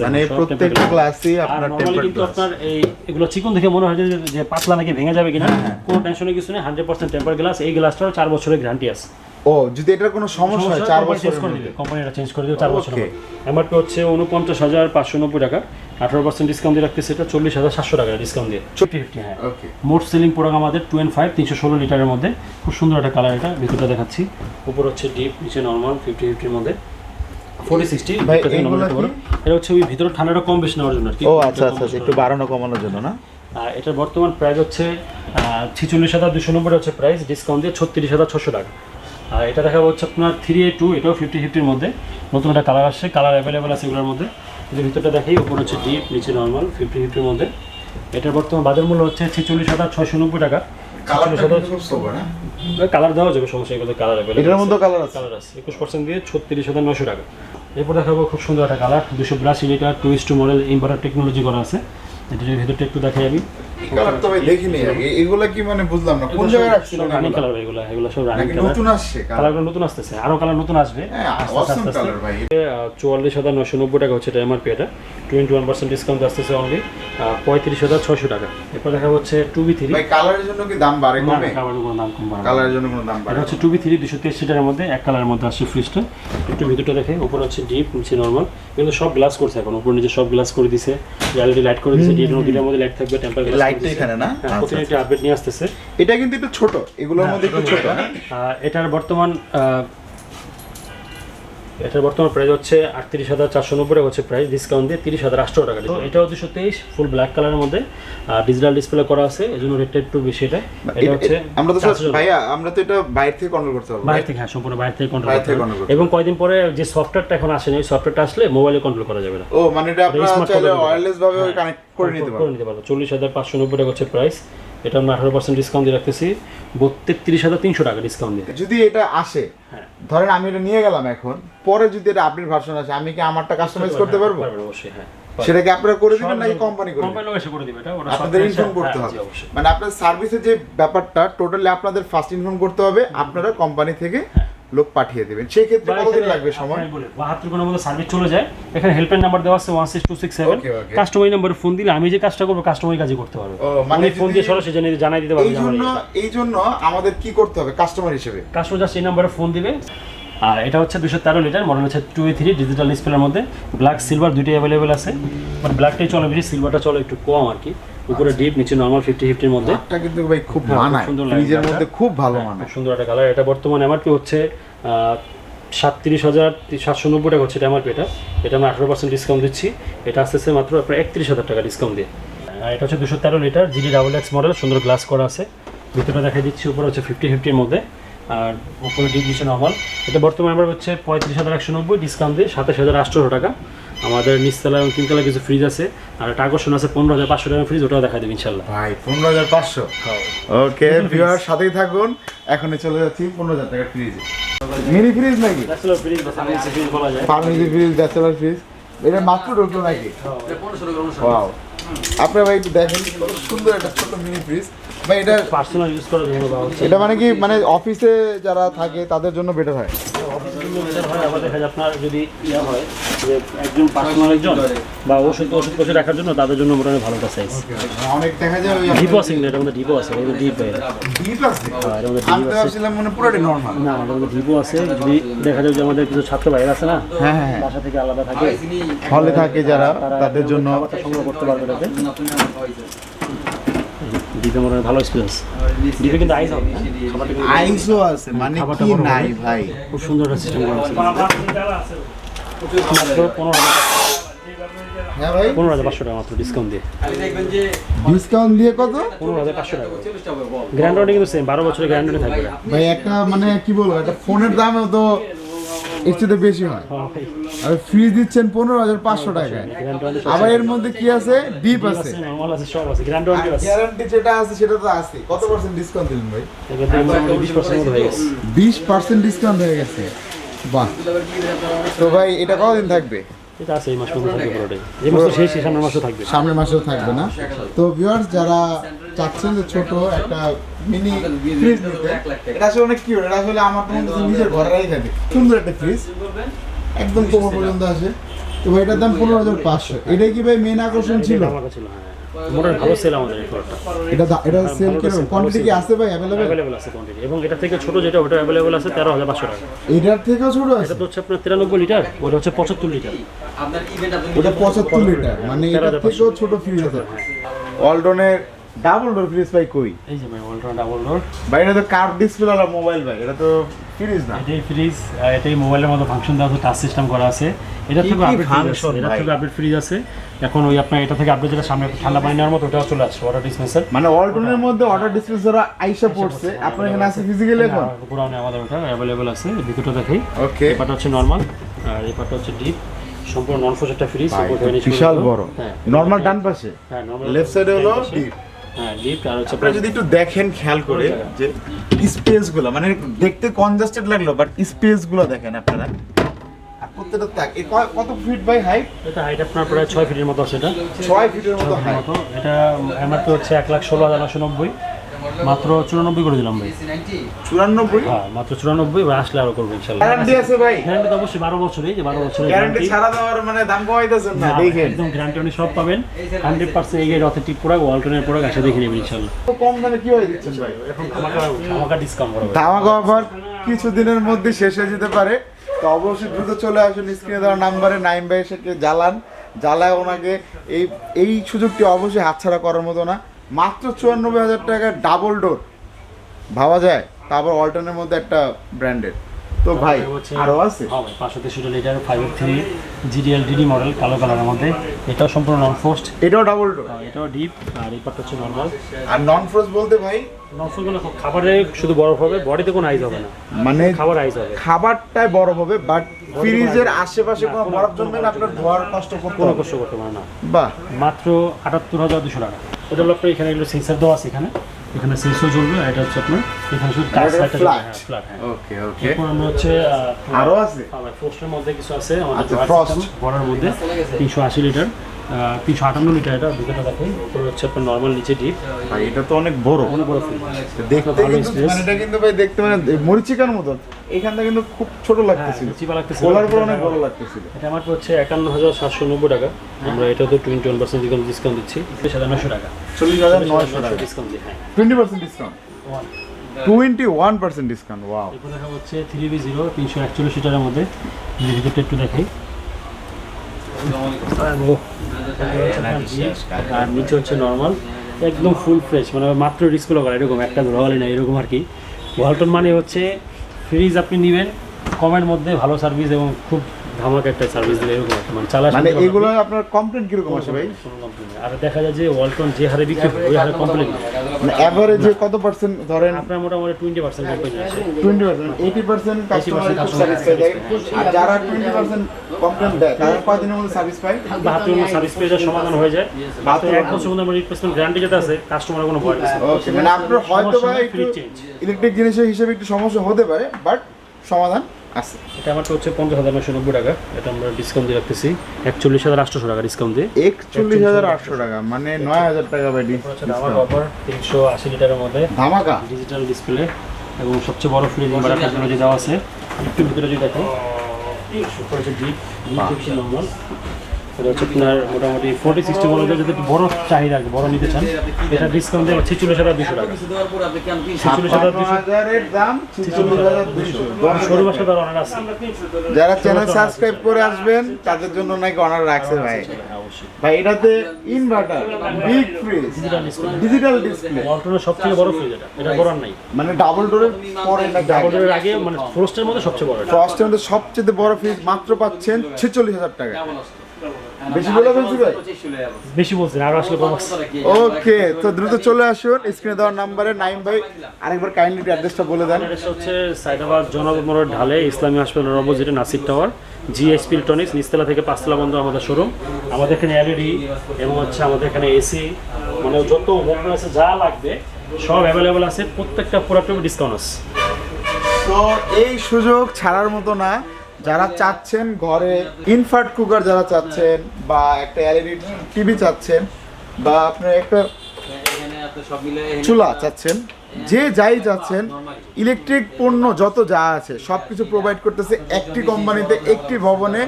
মানে প্রত্যেকটা ক্লাসই আর আপনার টেম্পার কিন্তু আপনার এই এগুলো চিকন দেখে মনে হয় যে পাতলা নাকি ভেঙে যাবে কিনা হ্যাঁ, কোনো টেনশনের কিছু নেই হান্ড্রেড পার্সেন্ট টেম্পার গ্লাস এই গ্লাসটার চার বছরের গ্যারান্টি আছে। ও যদি এটার কোনো সমস্যা হয় চার বছর করে দিবে কোম্পানিটা চেঞ্জ করে দিবে চার বছর Okay. এমআরপি হচ্ছে উনপঞ্চাশ হাজার পাঁচশো নব্বই টাকা। আঠারো পার্সেন্ট ডিসকাউন্ট দিয়ে রাখতেছে এটা চল্লিশ হাজার সাতশো টাকা ডিসকাউন্ট দিয়ে। হ্যাঁ। ওকে মোট সেলিং প্রোডাক্ট আমাদের টু অ্যান্ড ফাইভ তিনশো ষোলো লিটারের মধ্যে। খুব সুন্দর একটা কালার এটা ভিতরটা দেখাচ্ছি। উপর হচ্ছে ডিপ নিচে নর্মাল ফিফটি ফিফটির মধ্যে। ফোর্টি সিক্সটি এটা হচ্ছে ওই ভিতরে ঠান্ডাটা কম বেশি নেওয়ার জন্য ও আচ্ছা আচ্ছা আচ্ছা, একটু বাড়ানো কমানোর জন্য না? আর এটার বর্তমান প্রাইস হচ্ছে ছিচল্লিশ হাজার দুশো নব্বই হচ্ছে প্রাইস ডিসকাউন্ট দিয়ে ছত্রিশ হাজার ছশো টাকা। আর এটা দেখা হচ্ছে আপনার থ্রি এ টু এটাও ফিফটি ফিফটির মধ্যে। নতুন একটা কালার আসছে কালার অ্যাভেলেবেল আছে এগুলোর মধ্যে। ভিতরটা দেখি উপর হচ্ছে ডিপ নিচে নর্মাল ফিফটি ফিফটির মধ্যে। এটার বর্তমান বাজার মূল্য হচ্ছে ছিচল্লিশ হাজার ছয়শো নব্বই টাকা। খুব সোবার হ্যাঁ? কালার দেওয়া যাবে সমস্যা এগুলো কালার অ্যাভেলেবেল এটার মধ্যে কালার আছে? কালার আছে। একুশ পার্সেন্ট দিয়ে ছত্রিশ হাজার নশো টাকা। এরপর দেখাবো খুব সুন্দর একটা কালার দুশো বিরাশি লিটার মডেল ইনভার্টার টেকনোলজি করা আছে। এটার ভিতরটা একটু দেখাই আমি। কালার তো ভাই দেখিনি। এগুলো কি মানে বুঝলাম না। কোন জায়গায় রাখছিলেন রানিং কালার এগুলো এগুলো সব রানিং কালার নতুন আসছে কালারগুলো নতুন আসতেছে আরও কালার নতুন আসবে। হ্যাঁ আস্তে আস্তে অসম আস্তে। আস্তে। কালার ভাই চুয়াল্লিশ হাজার নশো নব্বই টাকা হচ্ছে এটা এমআরপি এটা টোয়েন্টি ওয়ান পার্সেন্ট ডিসকাউন্ট আসতেছে অনলি পঁয়ত্রিশ হাজার ছশো টাকা। এরপর দেখা হচ্ছে টু বি থ্রি কালারের জন্য কি দাম বাড়ে কমে কালারের কোনো দাম কম বাড়বে না। কালারের জন্য কোনো দাম এটা হচ্ছে টু বি থ্রি দুশো তেইশ সিটারের মধ্যে এক কালারের মধ্যে আসছে ফ্রিজটা একটু ভিতরটা দেখে উপর হচ্ছে ডিপ নিচে নর্মাল কিন্তু সব গ্লাস করছে এখন। উপর নিচে সব গ্লাস করে দিছে। রিয়ালিটি লাইট করে দিছে। ডিএনও দুটার মধ্যে লাইট থাকবে টেম্পার লাইটটা এখানে না? প্রতিদিন একটা আপডেট নিয়ে আসতেছে। এটা কিন্তু একটু ছোট। এগুলোর মধ্যে একটু ছোট হ্যাঁ। এটার বর্তমান আহ, এটার বর্তমান প্রাইস হচ্ছে আটত্রিশ হাজার চারশো নব্বই হচ্ছে প্রাইস ডিসকাউন্ট দিয়ে তিরিশ হাজার আটশো টাকা তো এটাও দুশো তেইশ ফুল ব্ল্যাক কালারের মধ্যে ডিজিটাল ডিসপ্লে করা আছে এই জন্য রেটটা একটু বেশি এটা। হচ্ছে আমরা তো ভাইয়া আমরা তো এটা বাইরে থেকে কন্ট্রোল করতে পারব। বাইরে থেকে হ্যাঁ সম্পূর্ণ বাইরে থেকে কন্ট্রোল করতে হবে। এবং কয়দিন পরে যে সফটওয়্যারটা এখন আসেনি ওই সফটওয়্যারটা আসলে মোবাইলে কন্ট্রোল করা যাবে না। ও মানে এটা আপনারা চাইলে ওয়্যারলেস ভাবে হ্যাঁ, কানেক্ট করে নিতে করে পারবেন। নিতে পারব। চল্লিশ হাজার পাঁচশো নব্বই টাকা হচ্ছে প্রাইস এটা আমরা আঠারো পার্সেন্ট ডিসকাউন্ট দিয়ে রাখতেছি। বত্রিশ হাজার তিনশো টাকা ডিসকাউন্ট দিয়ে। যদি এটা আসে হ্যাঁ। ধরেন আমি এটা নিয়ে গেলাম এখন পরে যদি এটা আপডেট ভার্সন আসে আমি কি আমারটা কাস্টমাইজ করতে পারব? অবশ্যই হ্যাঁ। সেটা কি আপনারা করে দিবেন নাকি কোম্পানি করে কোম্পানি এসে করে দিবে এটা আপনাদের ইনফর্ম করতে হ্যাঁ, হবে। মানে আপনার সার্ভিসের যে ব্যাপারটা টোটালি আপনাদের ফার্স্ট ইনফর্ম করতে হবে আপনারা কোম্পানি থেকে লোক পাঠিয়ে দেবেন। সেই ক্ষেত্রে কতদিন লাগবে সময়? বাহাত্তর ঘণ্টার মধ্যে সার্ভিস চলে যায়। এখানে হেল্পলাইন নাম্বার দেওয়া আছে one six two six seven. Customary নাম্বারে ফোন দিলে আমি যে কাজটা করব কাস্টমারি কাজই করতে পারবে। মানে মানে ফোন দিয়ে সরাসরি জানিয়ে জানাই দিতে পারবে এই জন্য এই জন্য আমাদের কি করতে হবে কাস্টমার হিসেবে? কাস্টমার জাস্ট এই নাম্বারে ফোন দিবে। আর এটা হচ্ছে দুশো তেরো লিটার মডেল হচ্ছে টু এ থ্রি ডিজিটাল ডিসপ্লের মধ্যে। ব্ল্যাক সিলভার দুইটাই অ্যাভেলেবেল আছে। বাট ব্ল্যাকটাই চলে বেশি সিলভারটা চলে একটু কম আর কি। উপরে ডিপ নিচে নর্মাল ফিফটি ফিফটির মধ্যে। এটা কিন্তু ভাই খুব হ্যাঁ, মানায়। ফ্রিজের মধ্যে খুব ভালো মানায়। খুব সুন্দর একটা কালার এটা বর্তমানে এমআরপি হচ্ছে সাতত্রিশ হাজার সাতশো নব্বই টাকা হচ্ছে এটা এমআরপি এটা। এটা আমরা আঠারো পার্সেন্ট ডিসকাউন্ট দিচ্ছি। এটা আসতেছে মাত্র আপনার একত্রিশ হাজার টাকা ডিসকাউন্ট দিয়ে। আর এটা হচ্ছে দুশো তেরো litre GD double X model সুন্দর গ্লাস করা আছে। ভিতরে দেখা দিচ্ছি উপরে হচ্ছে ফিফটি ফিফটির মধ্যে। আর উপরে ডিপ নিচে নর্মাল এটা বর্তমানে আমার হচ্ছে পঁয়ত্রিশ হাজার একশো নব্বই ডিসকাউন্ট দিয়ে সাতাশ হাজার আটশোশো টাকা। আমাদের নিচতলা এবং তিনতলা কিছু ফ্রিজ আছে। আর একটা আকর্ষণ আছে পনেরো হাজার পাঁচশো টাকা ফ্রিজ ওটাও দেখা দেবে ইনশাল্লাহ। ভাই পনেরো হাজার পাঁচশো? ওকে ভিউয়ার সাথেই থাকুন। এখনই চলে যাচ্ছি পনেরো হাজার টাকার ফ্রিজে মিনি ফ্রিজ নাকি? ফ্রিজ বা ফ্রিজ বলা যায়। ফার্মেসি ফ্রিজ ব্যাচেলার ফ্রিজ এটা মাত্র ঢুকলো নাকি? ওয়াও আপনারা ভাই একটু দেখেন সুন্দর একটা ছোট মিনি ফ্রিজ ভাই এটা পার্সোনাল ইউজ করার জন্য এটা মানে কি মানে অফিসে যারা থাকে তাদের জন্য বেটার হয়? আপনার যদি ইয়া হয় যে একজন পার্সোনাল একজন বা ওষুধ ওষুধ পশু রাখার জন্য তাদের জন্য মোটামুটি ভালো একটা সাইজ অনেক দেখা যায় ওই আছে এটা ডিপ বাইরে ডিপ আছে? হ্যাঁ এটার ডিপ আছে। ভাবছিলাম মানে পুরোটাই নর্মাল না আমাদের আছে যদি দেখা যায় যে আমাদের কিছু ছাত্র ভাইরা আছে না হ্যাঁ হ্যাঁ হ্যাঁ। বাসা থেকে আলাদা থাকে হলে থাকে যারা তাদের জন্য সংগ্রহ করতে পারবে ডিপে মনে ভালো ডিপে কিন্তু আইস হবে আইসও আছে মানে কি নাই ভাই? খুব সুন্দর একটা সিস্টেম করা আছে। পনেরো হাজার হ্যাঁ পনেরো হাজার পাঁচশো টাকা মাত্র ডিসকাউন্ট দিয়ে। ডিসকাউন্ট দিয়ে কত? পনেরো হাজার পাঁচশো টাকা। গ্র্যান্ড কিন্তু সেম বারো বছরের গ্র্যান্ড ওয়ারেন্টি থাকবে। ভাই একটা মানে কি বলব একটা ফোনের দামও তো চেয়ে বেশি হয়। আর ফ্রিজ দিচ্ছেন পনেরো হাজার পাঁচশো টাকায়। আবার এর মধ্যে কি আছে? ডিপ আছে। গ্যারান্টি যেটা আছে সেটা তো আছে। কত পার্সেন্ট ডিসকাউন্ট দিলেন ভাই? বিশ পার্সেন্ট ডিসকাউন্ট হয়ে গেছে। বাহ। তো ভাই এটা কতদিন থাকবে? সামনের মাসেও থাকবে। না। তো ভিউয়ার্স যারা চাচ্ছেন যে ছোট একটা মিনি ফ্রিজ নিতে। এটা আসলে অনেক কিউট এটা আসলে আমার তো মনে হচ্ছে নিজের ঘরে রেখে দিই সুন্দর একটা ফ্রিজ একদম কোমর পর্যন্ত আসে। তো ভাই এটার দাম পনেরো হাজার পাঁচশো। এটাই কি ভাই মেন আকর্ষণ ছিল? আমার কাছে ছিল হ্যাঁ। মোটামুটি ভালো সেল আমাদের এই প্রোডাক্টটা এটা এটা সেল কোয়ান্টিটি কি আছে ভাই? অ্যাভেলেবেল অ্যাভেলেবল আছে কোয়ান্টিটি এবং এটা থেকে ছোট যেটা ওটা অ্যাভেলেবল আছে তেরো হাজার পাঁচশো টাকা। এটার থেকেও ছোট আছে? এটা তো হচ্ছে আপনার লিটার ওটা হচ্ছে পঁচাত্তর লিটার। ওটা পঁচাত্তর লিটার। মানে হাজার থেকেও ছোট ফ্রিজ আছে। ওয়ালটনের ডাবল ডোর ফ্রিজ ভাই কই? এই যে ভাই অলরাউন্ড ডাবল ডোর ভাই এটা তো কার্ভ ডিসপ্লে ওয়ালা মোবাইল ভাই এটা তো ফ্রিজ না। এটাই ফ্রিজ এটাই মোবাইলের মতো ফাংশন দেওয়া আছে টাচ সিস্টেম করা আছে। এটা থেকে আপডেট function এটা থেকে আপডেট ফ্রিজ আছে। এখন ওই আপনার এটা থেকে আপডেট যেটা সামনে ঠান্ডা পানি নেওয়ার মতো ওটাও চলে আসছে ওয়াটার ডিসপেন্সার মানে ওয়ালটনের মধ্যে অর্ডার ডিসপ্লেসর আইসা পড়ছে আপনার এখানে আছে ফিজিক্যালি এখন? পুরানো আমাদের ওটা অ্যাভেলেবল আছে ভিতরটা দেখাই ওকে এই পার্টটা হচ্ছে নর্মাল আর এই পার্টটা হচ্ছে ডিপ সম্পূর্ণ নন ফোর্স একটা ফ্রিজ বিশাল বড়। হ্যাঁ নরমাল ডান পাশে। হ্যাঁ নর্মাল লেফট সাইডে হলো ডিপ হ্যাঁ ডিপ আর হচ্ছে আপনারা যদি একটু দেখেন খেয়াল করে যে স্পেসগুলো মানে দেখতে কনজাস্টেড লাগল বাট স্পেসগুলো দেখেন আপনারা। প্রত্যেকটা তাক এ কত ফিট বাই হাইট এটা হাইট আপনার প্রায় ছয় ফিটের মতো আছে এটা। ছয় ফিটের মতো হাইট এটা এমআরপি হচ্ছে এক লাখ ষোলো হাজার নশো নব্বই। মাত্র চুরানব্বই করে দিলাম ভাই। চুরানব্বই? হ্যাঁ মাত্র চুরানব্বই এবার আসলে আরও করব ইনশাল্লাহ। গ্যারান্টি আছে ভাই। গ্যারান্টি তো অবশ্যই বারো বছরই যে বারো বছরের গ্যারান্টি ছাড়া দেওয়ার মানে দাম কমাইতেছেন না দেখেন। একদম গ্যারান্টি উনি সব পাবেন। হান্ড্রেড পার্সেন্ট এই অথেন্টিক প্রোডাক্ট ওয়ালটনের প্রোডাক্ট আসে দেখে নেবেন ইনশাল্লাহ। কম দামে কীভাবে দিচ্ছেন ভাই? এখন আমাকে ডিসকাউন্ট করা ধামাকা অফার কিছু দিনের মধ্যে শেষ হয়ে যেতে পারে। তো অবশ্যই দ্রুত চলে আসুন স্ক্রিনে দেওয়া নাম্বারে নাইম ভাই এসে জ্বালান। জ্বালায় ওনাকে এই এই সুযোগটি অবশ্যই হাতছাড়া করার মতো না। মাত্র চুয়ান্নব্বই হাজার টাকা ডাবল ডোর ভাবা যায় তারপর অল্টনের মধ্যে একটা ব্র্যান্ডের তো ভাই হচ্ছে আরও আছে? হ্যাঁ পাঁচশো তেষট্টি litre five three GDL DD model কালো কালারের মধ্যে। এটাও সম্পূর্ণ নন ফোস্ট এটাও ডাবল ডোর এটাও ডিপ আর এই পার্টটা হচ্ছে নর্মাল আর নন ফোর্স বলতে ভাই খাবারে শুধু বরফ হবে বডিতে কোনো আইস হবে না। মানে খাবার আইস হবে। খাবারটাই বড় হবে বাট ফ্রিজের আশেপাশে কোনো বরফ জমবে না আপনার ধোয়ার কষ্ট করতে কোনো কষ্ট করতে পারে না। বাহ। মাত্র আটাত্তর হাজার দুশো টাকা। এটা হলো আপনার এখানে এগুলো সেন্সার দেওয়া আছে এখানে। এখানে সেন্সর চলবে আর এটা হচ্ছে আপনার এখানে শুধু এটা ফ্ল্যাট হ্যাঁ ওকে ওকে এরপর আমরা হচ্ছে আরও আছে? ফ্রস্টের মধ্যে কিছু আছে আমাদের আচ্ছা, frost। system, বড়ার মধ্যে তিনশো আশি লিটার তিনশো আটান্ন লিটার এটা ভিতরটা দেখেন উপরে হচ্ছে আপনার নর্মাল নিচে ডিপ ভাই এটা তো অনেক বড়। অনেক বড় ফ্রিজ দেখতে ভালো space। মানে এটা কিন্তু ভাই দেখতে মানে মরিচিকার মতন এখানটা কিন্তু খুব ছোট লাগতেছিল। চিপা লাগতেছে খোলার পর অনেক বড় লাগতেছিল। এটা আমার হচ্ছে একান্ন হাজার সাতশো নব্বই টাকা। আমরা এটা তো টোয়েন্টি ওয়ান পার্সেন্ট ডিসকাউন্ট দিচ্ছি। সাতান্নশো টাকা। চল্লিশ হাজার নয়শো টাকা। ডিসকাউন্ট দিই হ্যাঁ। Twenty percent discount twenty one percent discount wow এরপর দেখা হচ্ছে থ্রি বি জিরো তিনশো একচল্লিশ লিটারের মধ্যে। যদি ভিতরটা একটু দেখাই। আর নিচে হচ্ছে নর্মাল একদম ফুল ফ্রেশ মানে মাত্র ডিসপ্লে করা, এরকম একটা ধরালি না, এরকম আর কি। ওয়ালটন মানে হচ্ছে ফ্রিজ আপনি নেবেন, কমের মধ্যে ভালো সার্ভিস এবং খুব ধামাকা একটা সার্ভিস দেবে এরকম মানে চালা মানে এগুলো আপনার কমপ্লেন কীরকম আসে ভাই? আর দেখা যায় যে ওয়ালটন যে হারে বিক্রি হয় ওই হারে কমপ্লিট মানে অ্যাভারেজে কত পার্সেন্ট ধরেন? আপনার মোটামুটি টোয়েন্টি পার্সেন্ট কোম্পানি আছে। Twenty percent eighty percent customer satisfy আর যারা টোয়েন্টি পার্সেন্ট কমপ্লেন দেয় তারা কয়দিনের মধ্যে সার্ভিস পায়? বাহাত্তর সার্ভিস পেজের সমাধান হয়ে যায়। মাত্র এক বছর মধ্যে আমার রিপ্লেসমেন্ট গ্যারান্টি যেটা আছে কাস্টমারের কোনো ভয় নেই ওকে মানে আপনার হয়তো বা একটু ইলেকট্রিক জিনিসের হিসেবে একটু সমস্যা হতে পারে বাট সমাধান আছে। এটা আমার হচ্ছে পঞ্চাশ হাজার নশো নব্বই টাকা। এটা আমরা ডিসকাউন্ট দিয়ে রাখতেছি। একচল্লিশ হাজার আটশোশো টাকা ডিসকাউন্ট দিয়ে। একচল্লিশ হাজার আটশো টাকা মানে নয় হাজার টাকা বাই আমার অফার তিনশো আশি লিটারের মধ্যে। ধামাকা? ডিজিটাল ডিসপ্লে এবং সবচেয়ে বড় ফ্রিজ ইনভার্টার টেকনোলজি দেওয়া আছে। একটু ভিতরে যদি দেখো উপরে এটা হচ্ছে আপনার মোটামুটি ফোর্টি সিক্সটি যদি একটু বড় চাহিদা বড় নিতে চান এটা ডিসকাউন্ট ছেচল্লিশ হাজার দুশো টাকা। ছেচল্লিশ হাজার হাজারের দাম ছেচল্লিশ হাজার দুশো। শোরুম আসলে তার অনার আছে। যারা চ্যানেল সাবস্ক্রাইব করে আসবেন তাদের জন্য নাকি অনার রাখছে ভাই। ভাই এটাতে inverter big fridge digital display ওয়ালটনের সবথেকে বড় ফ্রিজ এটা। এটা বড় নাই। মানে ডাবল ডোরের পরে না ডাবল অর্ডারের আগে। মানে ফ্রোস্টের মধ্যে সবচেয়ে বড় ফ্রস্টের মধ্যে সবচেয়ে বড় ফ্রিজ মাত্র পাচ্ছেন ছেচল্লিশ হাজার টাকা। বেশি বলে ফেলছি ভাই। বেশি বলছেন আরও আসলে ওকে তো দ্রুত চলে আসুন স্ক্রিনে দেওয়ার নাম্বারে নাইম ভাই আরেকবার কাইন্ডলি অ্যাড্রেসটা বলে দেন। এটা হচ্ছে সাইদাবাদ মোড়ের ঢালে ইসলামী হাসপাতালের অপোজিটে নাসির টাওয়ার জিএসপি ইলেকট্রনিক্স নিচতলা থেকে পাঁচতলা বন্ধ আমাদের শোরুম আমাদের এখানে এলইডি এবং হচ্ছে আমাদের এখানে এসি মানে যত মোটর আছে যা লাগবে সব অ্যাভেলেবেল আছে। প্রত্যেকটা প্রোডাক্টের ডিসকাউন্ট আছে। তো এই সুযোগ ছাড়ার মতো না। যারা চাচ্ছেন ঘরে ইনফার্ট কুকার যারা চাচ্ছেন বা একটা এলইডি টিভি চাচ্ছেন বা আপনার একটা চুলা চাচ্ছেন, যে যাই চাচ্ছেন, ইলেকট্রিক পণ্য যত যা আছে সব কিছু প্রোভাইড করতেছে একটি কোম্পানিতে, একটি ভবনে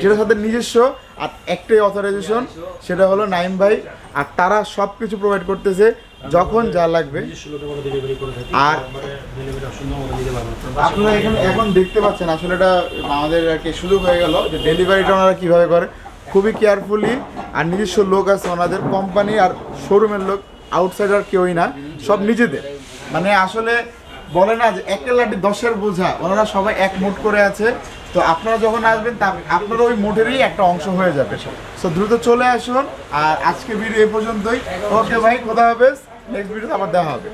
যেটা তাদের নিজস্ব আর একটাই অথরাইজেশন সেটা হলো নাইম ভাই। আর তারা সব কিছু প্রোভাইড করতেছে যখন যা লাগবে। আর পারবেন আপনারা এখানে এখন দেখতে পাচ্ছেন আসলে এটা আমাদের আর কি সুযোগ হয়ে গেল যে ডেলিভারিটা ওনারা কীভাবে করে। খুবই কেয়ারফুলি আর নিজস্ব লোক আছে ওনাদের কোম্পানি আর শোরুমের লোক আউটসাইডার কেউই না সব নিজেদের। মানে আসলে বলে না যে একের লাঠি দশের বোঝা ওনারা সবাই এক মোট করে আছে। তো আপনারা যখন আসবেন তা আপনারা ওই মোটেরই একটা অংশ হয়ে যাবে সো দ্রুত চলে আসুন। আর আজকে ভিডিও এ পর্যন্তই। ওকে ভাই খোদা হাফেজ। নেক্সট ভিডিওতে আবার দেখা হবে।